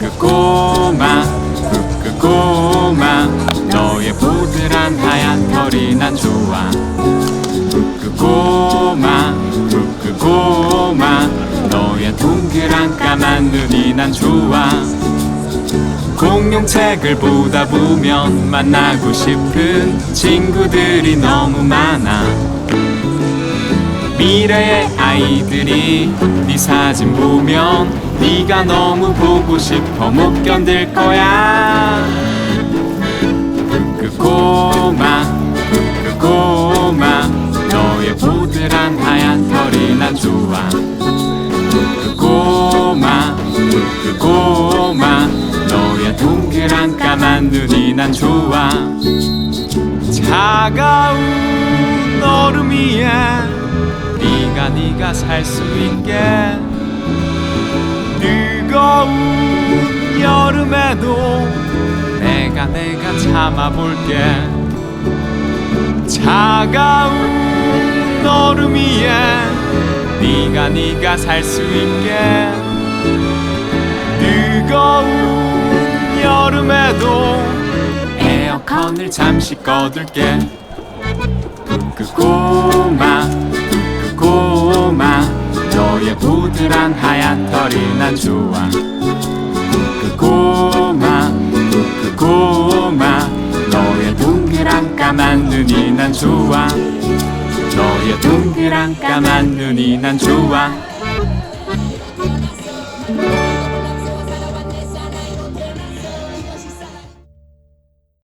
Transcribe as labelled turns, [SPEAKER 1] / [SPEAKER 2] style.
[SPEAKER 1] 끄끄꼬마 끄끄꼬마 너의 보드란 하얀 털이 난 좋아. 끄끄꼬마 끄끄꼬마 너의 동그란 까만 눈이 난 좋아. 공룡책을 보다 보면 만나고 싶은 친구들이 너무 많아. 미래의 아이들이 네 사진 보면 네가 너무 보고 싶어 못 견딜 거야. 끄끄꼬마 끄끄꼬마 너의 보드란 하얀 털이 난 좋아 끄끄꼬마 너의 동그란 까만 눈이 난 좋아. 차가운 얼음 위에 네가 네가 살 수 있게. 뜨거운 여름에도 내가 내가 참아볼게. 차가운 얼음 위에 네가 네가 살 수 있게 여름에도 에어컨을 잠시 꺼둘게. 끄끄꼬마 끄끄꼬마 너의 보드란 하얀 털이 난 좋아. 끄끄꼬마 끄끄꼬마 너의 동그란 까만 눈이 난 좋아. 너의 동그란 까만 눈이 난 좋아